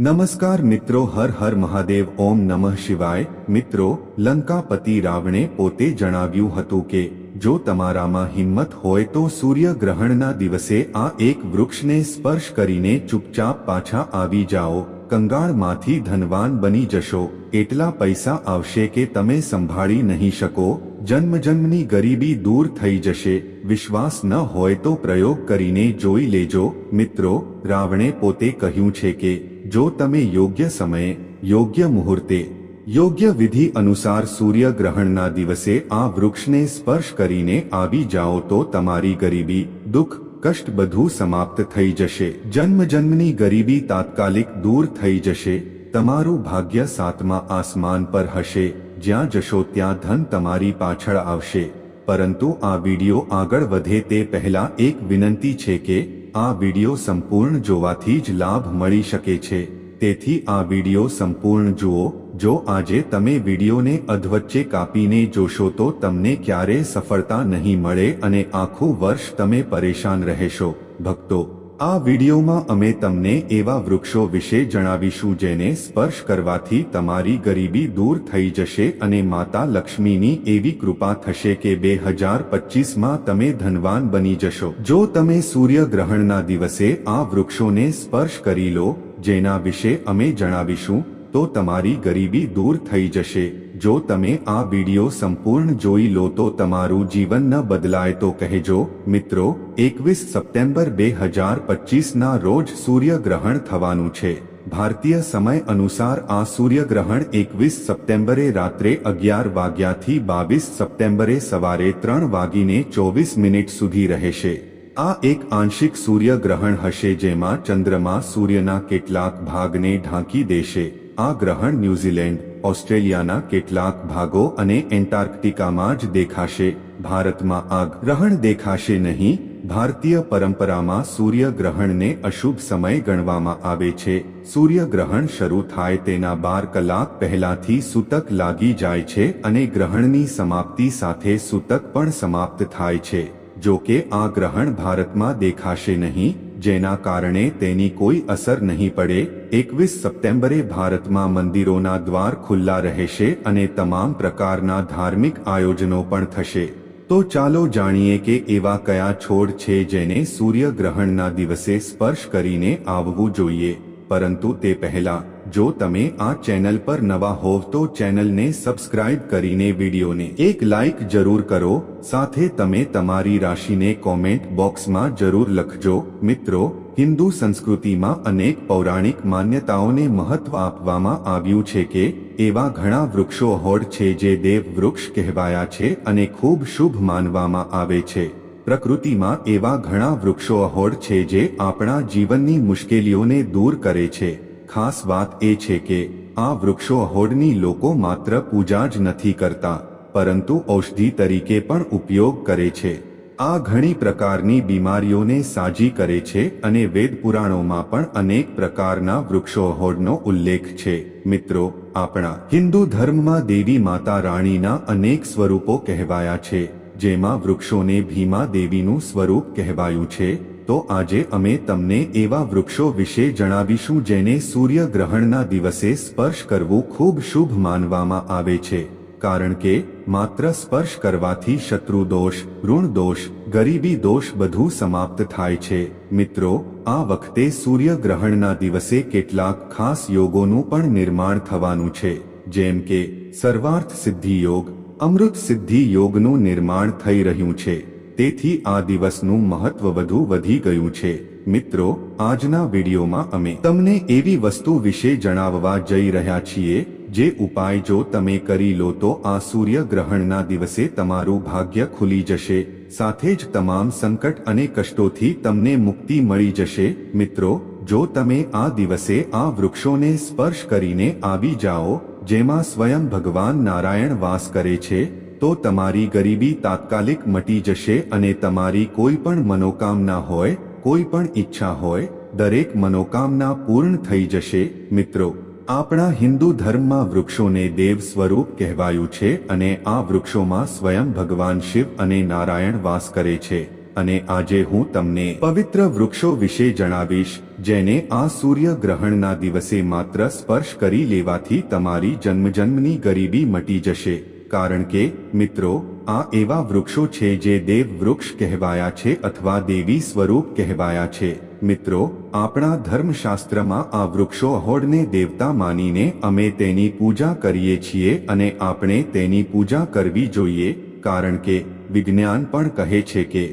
નમસ્કાર મિત્રો, હર હર મહાદેવ, ઓમ નમઃ શિવાય. મિત્રો, લંકાપતિ રાવણે પોતે જણાવ્યું હતું કે, જો તમારામાં હિંમત હોય તો સૂર્યગ્રહણના દિવસે આ એક વૃક્ષને સ્પર્શ કરીને ચૂપચાપ પાછા આવી જાઓ. કંગાળમાંથી ધનવાન બની જશો. એટલા પૈસા આવશે કે તમે સંભાળી નહીં શકો. જન્મજન્મની ગરીબી દૂર થઈ જશે. વિશ્વાસ ન હોય તો પ્રયોગ કરીને જોઈ લેજો. મિત્રો, રાવણે પોતે કહ્યું છે કે જો તમે યોગ્ય સમયે, યોગ્ય મુહૂર્તે, યોગ્ય વિધિ અનુસાર સૂર્યગ્રહણના દિવસે આ વૃક્ષને સ્પર્શ કરીને આવી જાઓ તો તમારી ગરીબી, દુઃખ, કષ્ટ બધું સમાપ્ત થઈ જશે. જન્મજન્મની ગરીબી તાત્કાલિક દૂર થઈ જશે. તમારું ભાગ્ય સાતમા આસમાન પર હશે. જ્યાં જશો ત્યાં ધન તમારી પાછળ આવશે. પરંતુ આ વિડિયો આગળ વધે તે પહેલા એક વિનંતી છે કે આ વિડિયો સંપૂર્ણ જોવાથી જ લાભ મળી શકે છે. તેથી આ વીડિયો સંપૂર્ણ જુઓ. જો આજે તમે વિડીયોને અધવચ્ચે કાપીને જોશો તો તમને ક્યારેય સફળતા નહીં મળે અને આખું વર્ષ તમે પરેશાન રહેશો. ભક્તો આ વિડિયોમાં અમે તમને એવા વૃક્ષો વિશે જણાવીશું જેને સ્પર્શ કરવાથી તમારી ગરીબી દૂર થઈ જશે અને માતા લક્ષ્મીની એવી કૃપા થશે કે બે હજાર પચીસમાં તમે ધનવાન બની જશો. જો તમે સૂર્યગ્રહણના દિવસે આ વૃક્ષોને સ્પર્શ કરી લો, જેના વિશે અમે જણાવીશું, તો તમારી ગરીબી દૂર થઈ જશે. જો તમે આ વિડિયો સંપૂર્ણ જોઈ લો તો તમારું જીવન ન બદલાય તો કહેજો, મિત્રો, એકવીસ સપ્ટેમ્બર બે હજાર પચીસના રોજ સૂર્યગ્રહણ થવાનું છે. ભારતીય સમય અનુસાર આ સૂર્યગ્રહણ એકવીસ સપ્ટેમ્બરે રાત્રે અગિયાર વાગ્યાથી બાવીસ સપ્ટેમ્બરે સવારે ત્રણ વાગીને ચોવીસ મિનિટ સુધી રહેશે. આ એક આંશિક સૂર્યગ્રહણ હશે જેમાં ચંદ્રમા સૂર્યના કેટલાક ભાગને ઢાંકી દેશે. આ ગ્રહણ ન્યૂઝીલેન્ડ ઓસ્ટ્રેલિયાના કેટલાક ભાગો અને એન્ટાર્કટિકામાં જ દેખાશે. ભારતમાં આ ગ્રહણ દેખાશે નહીં. ભારતીય પરંપરામાં સૂર્યગ્રહણને અશુભ સમય ગણવામાં આવે છે. સૂર્યગ્રહણ શરૂ થાય તેના બાર કલાક પહેલાથી સૂતક લાગી જાય છે અને ગ્રહણની સમાપ્તિ સાથે સૂતક પણ સમાપ્ત થાય છે. જો કે આ ગ્રહણ ભારતમાં દેખાશે નહીં જેના કારણે તેની કોઈ અસર નહીં પડે, એકવીસ સપ્ટેમ્બરે ભારતમાં મંદિરોના દ્વાર ખુલ્લા રહેશે અને તમામ પ્રકારના ધાર્મિક આયોજનો પણ થશે. તો ચાલો જાણીએ કે એવા કયા છોડ છે જેને સૂર્યગ્રહણના દિવસે સ્પર્શ કરીને આવવું જોઈએ. પરંતુ તે પહેલા જો તમે આ ચેનલ પર નવા હોવ તો ચેનલને સબસ્ક્રાઇબ કરીને વિડીયોને એક લાઇક જરૂર કરો, સાથે તમે તમારી રાશિને કોમેન્ટ બોક્સમાં જરૂર લખજો. મિત્રો, હિન્દુ સંસ્કૃતિમાં અનેક પૌરાણિક માન્યતાઓને મહત્વ આપવામાં આવ્યું છે કે, એવા ઘણા વૃક્ષો હોડ છે જે દેવ વૃક્ષ કહેવાયા છે અને ખૂબ શુભ માનવામાં આવે છે. પ્રકૃતિમાં એવા ઘણા વૃક્ષો અહોડ છે જે આપણા જીવનની મુશ્કેલીઓને દૂર કરે છે. ખાસ વાત એ છે કે, આ વૃક્ષો હોડની લોકો માત્ર પૂજા જ નથી કરતા, પરંતુ ઔષધિ તરીકે પણ ઉપયોગ કરે છે. આ ઘણી પ્રકારની બીમારીઓને સાજી કરે છે અને વેદ પુરાણોમાં પણ અનેક પ્રકારના વૃક્ષો હોડનો ઉલ્લેખ છે. મિત્રો, આપણા હિન્દુ ધર્મમાં દેવી માતા રાણીના અનેક સ્વરૂપો કહેવાયા છે, જેમાં વૃક્ષોને ભીમા દેવીનું સ્વરૂપ કહેવાયું છે. તો આજે અમે તમને એવા વૃક્ષો વિશે જણાવીશું જેને સૂર્યગ્રહણના દિવસે સ્પર્શ કરવું ખૂબ શુભ માનવામાં આવે છે. કારણ કે, માત્ર સ્પર્શ કરવાથી શત્રુ દોષ, ઋણ દોષ, ગરીબી દોષ બધું સમાપ્ત થાય છે. મિત્રો, આ વખતે સૂર્યગ્રહણના દિવસે કેટલાક ખાસ યોગોનું પણ નિર્માણ થવાનું છે. જેમ કે, સર્વાર્થ સિદ્ધિ યોગ, અમૃત સિદ્ધિ યોગનું નિર્માણ થઈ રહ્યું છે. તેથી આ દિવસનું મહત્વ વધુ વધી ગયું છે. મિત્રો, આજના વિડીયોમાં અમે તમને એવી વસ્તુ વિશે જણાવવા જઈ રહ્યા છીએ, જે ઉપાય જો તમે કરી લો તો આ સૂર્યગ્રહણના દિવસે તમારું ભાગ્ય ખુલી જશે, સાથે જ તમામ સંકટ અને કષ્ટોથી તમને મુક્તિ મળી જશે. મિત્રો, જો તમે આ દિવસે આ વૃક્ષોને સ્પર્શ કરીને આવી જાઓ, જેમાં સ્વયં ભગવાન નારાયણ વાસ કરે છે તો તમારી ગરીબી તાત્કાલિક મટી જશે અને તમારી કોઈ પણ મનોકામના હોય, કોઈ પણ ઈચ્છા હોય, દરેક મનોકામના પૂર્ણ થઈ જશે. મિત્રો, આપણા હિન્દુ ધર્મમાં વૃક્ષોને દેવ સ્વરૂપ કહેવાયું છે અને આ વૃક્ષોમાં સ્વયં ભગવાન શિવ અને નારાયણ વાસ કરે છે. અને આજે હું તમને પવિત્ર વૃક્ષો વિશે જણાવીશ, જેને આ સૂર્ય ગ્રહણના દિવસે માત્ર સ્પર્શ કરી લેવાથી તમારી જન્મજન્મની ગરીબી મટી જશે. કારણ કે, મિત્રો, આ એવા વૃક્ષો છે જે દેવ વૃક્ષ કહેવાયા છે અથવા દેવી સ્વરૂપ કહેવાયા છે. મિત્રો, આપણા ધર્મશાસ્ત્રમાં આ વૃક્ષો અહોડને દેવતા માનીને અમે તેની પૂજા કરીએ છીએ અને આપણે તેની પૂજા કરવી જોઈએ, કારણ કે વિજ્ઞાન પણ કહે છે કે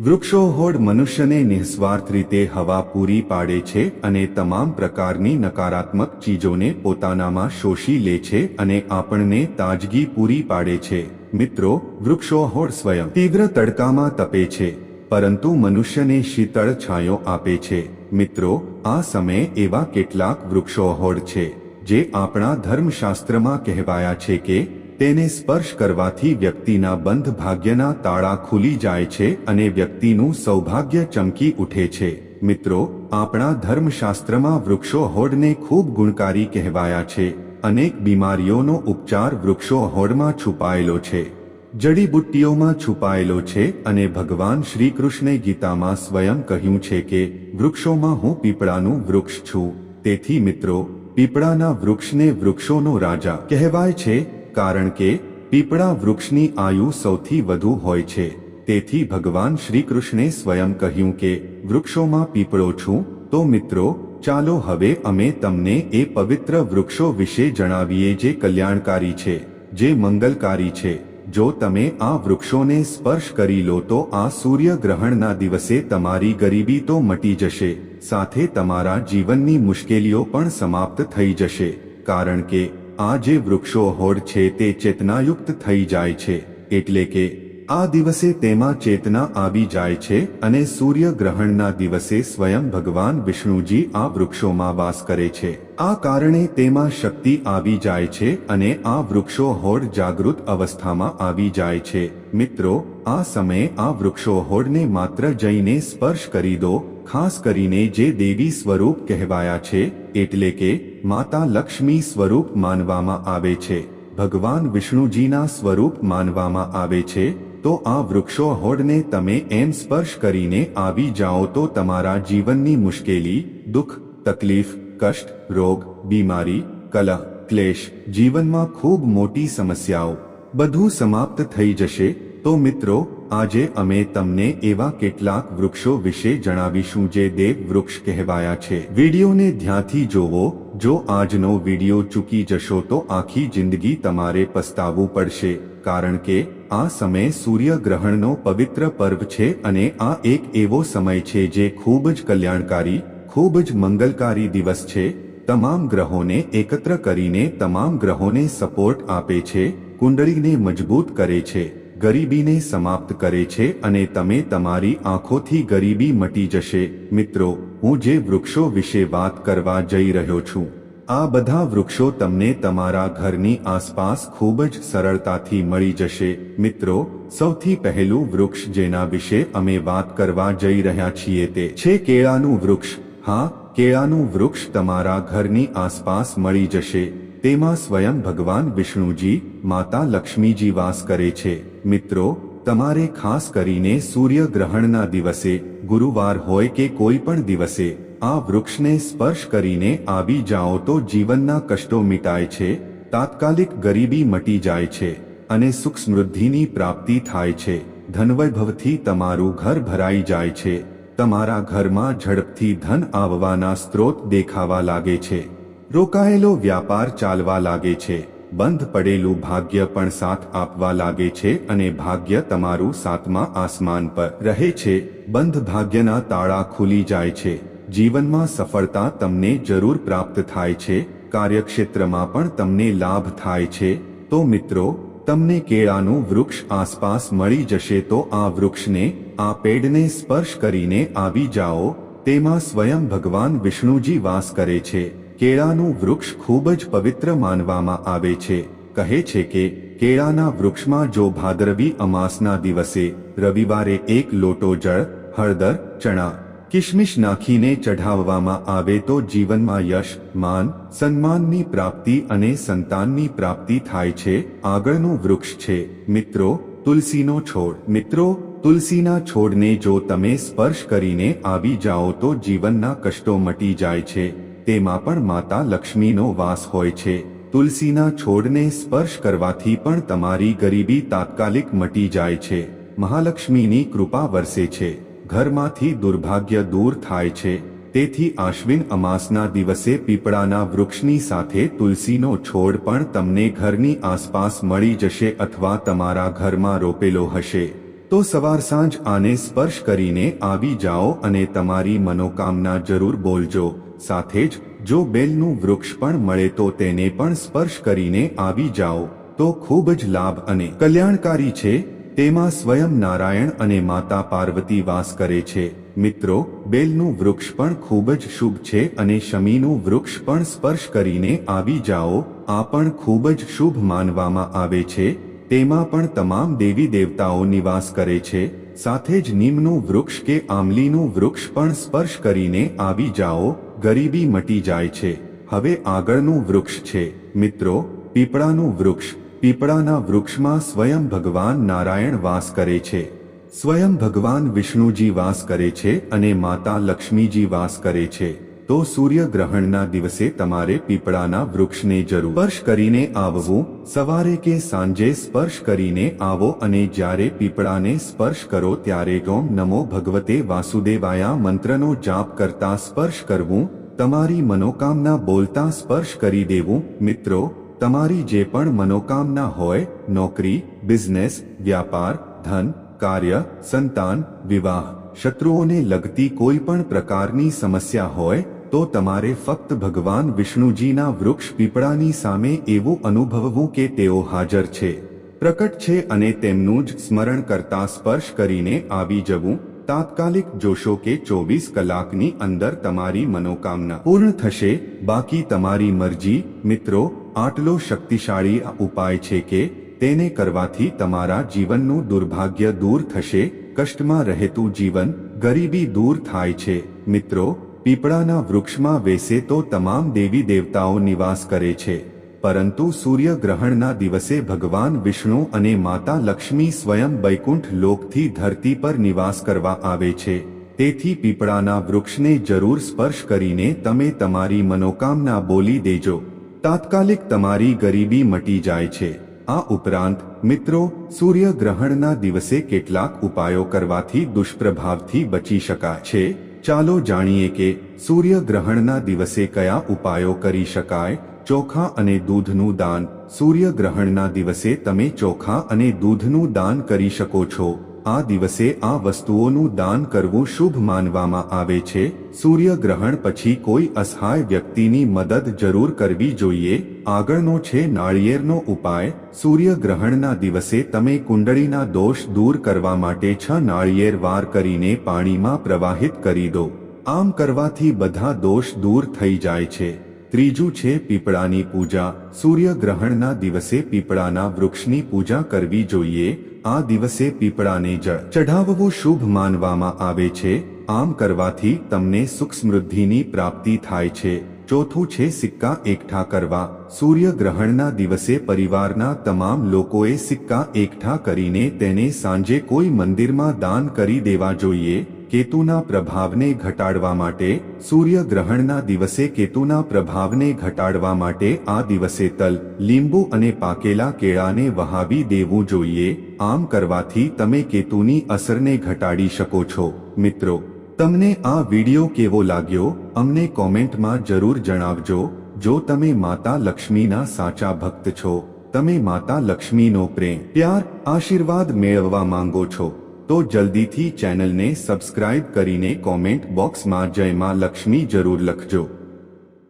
વૃક્ષો હોડ મનુષ્યને નિઃસ્વાર્થ રીતે હવા પૂરી પાડે છે અને તમામ પ્રકારની નકારાત્મક ચીજોને પોતાનામાં શોષી લે છે અને આપણને તાજગી પૂરી પાડે છે. મિત્રો વૃક્ષો હોડ સ્વયં તીવ્ર તડકામાં તપે છે, પરંતુ મનુષ્યને શીતળ છાંયો આપે છે. મિત્રો, આ સમયે એવા કેટલાક વૃક્ષો હોડ છે, જે આપણા ધર્મશાસ્ત્રમાં કહેવાયા છે કે તેને સ્પર્શ કરવાથી વ્યક્તિના બંધ ભાગ્યના તાળા ખુલી જાય છે અને વ્યક્તિનું સૌભાગ્ય ચમકી ઉઠે છે. મિત્રો, આપણા ધર્મશાસ્ત્રમાં વૃક્ષો હોડને ખૂબ ગુણકારી કહેવાયા છે. અનેક બીમારીઓનો ઉપચાર વૃક્ષો હોડમાં છુપાયેલો છે. જડીબુટ્ટીઓમાં છુપાયેલો છે અને ભગવાન શ્રીકૃષ્ણે ગીતામાં સ્વયં કહ્યું છે કે, વૃક્ષોમાં હું પીપળાનું વૃક્ષ છું. તેથી મિત્રો, પીપળાના વૃક્ષને વૃક્ષોનો રાજા કહેવાય છે કારણ કે પીપળા વૃક્ષની આયુ સૌથી વધુ હોય છે. તેથી ભગવાન શ્રીકૃષ્ણે સ્વયં કહ્યું કે, વૃક્ષોમાં પીપળો છું, તો મિત્રો, ચાલો હવે અમે તમને એ પવિત્ર વૃક્ષો વિશે જણાવીએ જે કલ્યાણકારી છે, જે મંગલકારી છે. જો તમે આ વૃક્ષોને સ્પર્શ કરી લો તો આ સૂર્ય ગ્રહણના દિવસે તમારી ગરીબી તો મટી જશે, સાથે તમારા જીવનની મુશ્કેલીઓ પણ સમાપ્ત થઈ જશે. કારણ કે આ જે વૃક્ષો હોડ છે તે ચેતનાયુક્ત થઈ જાય છે, એટલે કે આ દિવસે તેમાં ચેતના આવી જાય છે અને સૂર્ય ગ્રહણના દિવસે સ્વયં ભગવાન વિષ્ણુજી આ વૃક્ષોમાં વાસ કરે છે. આ કારણે તેમાં શક્તિ આવી જાય છે અને આ વૃક્ષો હોડ જાગૃત અવસ્થામાં આવી જાય છે. મિત્રો, આ સમયે આ વૃક્ષો હોડને માત્ર જઈને સ્પર્શ કરી દો, ખાસ કરીને જે દેવી સ્વરૂપ કહેવાયા છે એટલે કે માતા લક્ષ્મી સ્વરૂપ માનવામાં આવે છે. ભગવાન વિષ્ણુજીના સ્વરૂપ માનવામાં આવે છે, તો આ વૃક્ષો હોડને તમે એમ સ્પર્શ કરીને આવી જાઓ તો તમારા જીવનની મુશ્કેલી, દુઃખ, તકલીફ, કષ્ટ, રોગ, બીમારી, કલહ, ક્લેશ, જીવનમાં ખૂબ મોટી સમસ્યાઓ બધું સમાપ્ત થઈ જશે. તો મિત્રો, આજે અમે તમને એવા કેટલાક વૃક્ષો વિશે જણાવીશું જે દેવ વૃક્ષ કહેવાયા છે. વિડીયોને ધ્યાનથી જોવો. જો આજનો વીડિયો ચૂકી જશો તો આખી જિંદગી તમારે પસ્તાવવું પડશે. કારણ કે, આ સમય સૂર્ય ગ્રહણનો પવિત્ર પર્વ છે અને આ એક એવો સમય છે જે ખૂબ જ કલ્યાણકારી, ખૂબ જ મંગલકારી દિવસ છે. તમામ ગ્રહોને એકત્ર કરીને તમામ ગ્રહોને સપોર્ટ આપે છે. કુંડળીને મજબૂત કરે છે, ગરીબીને સમાપ્ત કરે છે અને તમે તમારી આંખોથી ગરીબી મટી જશે. મિત્રો, હું જે વૃક્ષો વિશે વાત કરવા જઈ રહ્યો છું, આ બધા વૃક્ષો તમને તમારા ઘરની આસપાસ ખૂબ જ સરળતાથી મળી જશે. મિત્રો, સૌથી પહેલું વૃક્ષ જેના વિશે અમે વાત કરવા જઈ રહ્યા છીએ તે છે કેળાનું વૃક્ષ. હા, કેળાનું વૃક્ષ તમારા ઘરની આસપાસ મળી જશે. તેમાં સ્વયં ભગવાન વિષ્ણુજી, માતા લક્ષ્મીજી વાસ કરે છે. મિત્રો, તમારે ખાસ કરીને સૂર્યગ્રહણના દિવસે, ગુરુવાર હોય કે કોઈ પણ દિવસે, આ વૃક્ષને સ્પર્શ કરીને આવી જાઓ તો જીવનના કષ્ટો મિટાય છે, તાત્કાલિક ગરીબી મટી જાય છે, અને સુખ સમૃદ્ધિની પ્રાપ્તિ થાય છે. ધનવૈભવથી તમારું ઘર ભરાઈ જાય છે. તમારા ઘરમાં ઝડપથી ધન આવવાના સ્ત્રોત દેખાવા લાગે છે. રોકાયેલો વ્યાપાર ચાલવા લાગે છે. બંધ પડેલું ભાગ્ય પણ સાથ આપવા લાગે છે અને ભાગ્ય તમારું સાતમા આસમાન પર રહે છે. બંધ ભાગ્યના તાળા ખુલી જાય છે. જીવનમાં સફળતા તમને જરૂર પ્રાપ્ત થાય છે. કાર્યક્ષેત્રમાં પણ તમને લાભ થાય છે. તો મિત્રો, તમને કેળાનું વૃક્ષ આસપાસ મળી જશે તો આ વૃક્ષને, આ પેડને સ્પર્શ કરીને આવી જાઓ. તેમાં સ્વયં ભગવાન વિષ્ણુજી વાસ કરે છે. કેળાનું વૃક્ષ ખૂબ જ પવિત્ર માનવામાં આવે છે. કહે છે કે, કેળાના વૃક્ષમાં જો ભાદરવી અમાસના દિવસે રવિવારે એક લોટો જળ, હળદર, ચણા કિશમિશ નાખીને ચઢાવવામાં આવે તો જીવનમાં યશ, માન, સન્માનની પ્રાપ્તિ અને સંતાનની પ્રાપ્તિ થાય છે. આગળનું વૃક્ષ છે. મિત્રો, તુલસીનો છોડ. મિત્રો, તુલસીના છોડને જો તમે સ્પર્શ કરીને આવી જાઓ તો જીવનના કષ્ટો મટી જાય છે. તેમાં પણ માતા લક્ષ્મીનો વાસ હોય છે. તુલસીના છોડને સ્પર્શ કરવાથી પણ તમારી ગરીબી તાત્કાલિક મટી જાય છે. મહાલક્ષ્મીની કૃપા વરસે છે. ઘરમાંથી દુર્ભાગ્ય દૂર થાય છે. તેથી આશ્વિન અમાસના દિવસે પીપળાના વૃક્ષની સાથે તુલસીનો છોડ પણ તમને ઘરની આસપાસ મળી જશે અથવા તમારા ઘરમાં રોપેલો હશે. તો સવાર સાંજ આને સ્પર્શ કરીને આવી જાઓ અને તમારી મનોકામના જરૂર બોલજો. સાથે જ જો બેલનું વૃક્ષ પણ મળે તો તેને પણ સ્પર્શ કરીને આવી જાઓ. તો ખૂબ જ લાભ અને કલ્યાણકારી છે. તેમાં સ્વયં નારાયણ અને માતા પાર્વતી વાસ કરે છે. મિત્રો, બેલનું વૃક્ષ પણ ખૂબ જ શુભ છે અને શમીનું વૃક્ષ પણ સ્પર્શ કરીને આવી જાઓ. આ પણ ખૂબ જ શુભ માનવામાં આવે છે. તેમાં પણ તમામ દેવી દેવતાઓ નિવાસ કરે છે. સાથે જ નીમનું વૃક્ષ કે આમલીનું વૃક્ષ પણ સ્પર્શ કરીને આવી જાઓ. ગરીબી મટી જાય છે. હવે આગળનું વૃક્ષ છે. મિત્રો, પીપળાનું વૃક્ષ. પીપળાના વૃક્ષમાં સ્વયં ભગવાન નારાયણ વાસ કરે છે. સ્વયં ભગવાન વિષ્ણુજી વાસ કરે છે અને માતા લક્ષ્મીજી વાસ કરે છે. તો સૂર્યગ્રહણના દિવસે તમારે પીપળાના વૃક્ષને જરૂર સ્પર્શ કરીને આવવું, સવારે કે સાંજે સ્પર્શ કરીને આવો અને જ્યારે પીપળાને સ્પર્શ કરો ત્યારે ગોમ નમો ભગવતે વાસુદેવાયા મંત્રનો જાપ કરતા સ્પર્શ કરવું, તમારી મનોકામના બોલતા સ્પર્શ કરી દેવું. મિત્રો, તમારી જે પણ મનોકામના હોય, નોકરી, બિઝનેસ, વ્યાપાર, ધન, કાર્ય, સંતાન, વિવાહ, શત્રુઓને લગતી કોઈ પણ પ્રકારની સમસ્યા હોય તો તમારે ફક્ત ભગવાન વિષ્ણુજીના વૃક્ષ પીપળાની સામે એવું અનુભવવું કે તેઓ હાજર છે. પ્રકટ છે અને તેમનું જ સ્મરણ કરતા સ્પર્શ કરીને આવી જવું. તાત્કાલિક જોશો કે ચોવીસ કલાકની અંદર તમારી મનોકામના પૂર્ણ થશે. બાકી તમારી મરજી, મિત્રો, આટલો શક્તિશાળી ઉપાય છે કે તેને કરવાથી તમારા જીવનનું દુર્ભાગ્ય દૂર થશે. કષ્ટમાં રહેતું જીવન ગરીબી દૂર થાય છે. મિત્રો પીપળાના વૃક્ષમાં વેસે તો તમામ દેવી દેવતાઓ નિવાસ કરે છે. પરંતુ સૂર્યગ્રહણના દિવસે ભગવાન વિષ્ણુ અને માતા લક્ષ્મી સ્વયં વૈકુંઠ લોકથી ધરતી પર નિવાસ કરવા આવે છે. તેથી પીપળાના વૃક્ષને જરૂર સ્પર્શ કરીને તમે તમારી મનોકામના બોલી દેજો. તાત્કાલિક તમારી ગરીબી મટી જાય છે. આ ઉપરાંત, મિત્રો, સૂર્યગ્રહણના દિવસે કેટલાક ઉપાયો કરવાથી દુષ્પ્રભાવથી બચી શકાય છે. ચાલો જાણીએ કે સૂર્યગ્રહણના દિવસે કયા ઉપાયો કરી શકાય? ચોખા અને દૂધનું દાન. સૂર્યગ્રહણના દિવસે તમે ચોખા અને દૂધનું દાન કરી શકો છો. આ દિવસે આ વસ્તુઓનું દાન કરવું શુભ માનવામાં આવે છે. સૂર્યગ્રહણ પછી કોઈ અસહાય વ્યક્તિની મદદ જરૂર કરવી જોઈએ. આગળનો છે નાળિયેરનો ઉપાય. સૂર્યગ્રહણના દિવસે તમે કુંડળીના દોષ દૂર કરવા માટે છ નાળિયેર વાર કરીને પાણીમાં પ્રવાહિત કરી દો. આમ કરવાથી બધા દોષ દૂર થઈ જાય છે. ત્રીજું છે પીપળાની પૂજા. સૂર્યગ્રહણના દિવસે પીપળાના વૃક્ષની પૂજા કરવી જોઈએ. આ દિવસે પીપળાને જળ ચઢાવવું શુભ માનવામાં આવે છે. આમ કરવાથી તમને સુખ સમૃદ્ધિની પ્રાપ્તિ થાય છે. ચોથું છે સિક્કા એકઠા કરવા. સૂર્યગ્રહણના દિવસે પરિવારના તમામ લોકોએ સિક્કા એકઠા કરીને તેને સાંજે કોઈ મંદિરમાં દાન કરી દેવા જોઈએ. કેતુના પ્રભાવને ઘટાડવા માટે, સૂર્યગ્રહણના દિવસે કેતુના પ્રભાવને ઘટાડવા માટે આ દિવસે તલ, લીંબુ અને પાકેલા કેળાને વહાવી દેવું જોઈએ. આમ કરવાથી તમે કેતુની અસરને ઘટાડી શકો છો. મિત્રો, તમને આ વિડિયો કેવો લાગ્યો? અમને કોમેન્ટમાં જરૂર જણાવજો. જો તમે માતા લક્ષ્મીના સાચા ભક્ત છો, તમે માતા લક્ષ્મીનો પ્રેમ, પ્યાર, આશીર્વાદ મેળવવા માંગો છો તો જલ્દીથી ચેનલને સબસ્ક્રાઇબ કરીને કોમેન્ટ બોક્સમાં જય માં લક્ષ્મી જરૂર લખજો.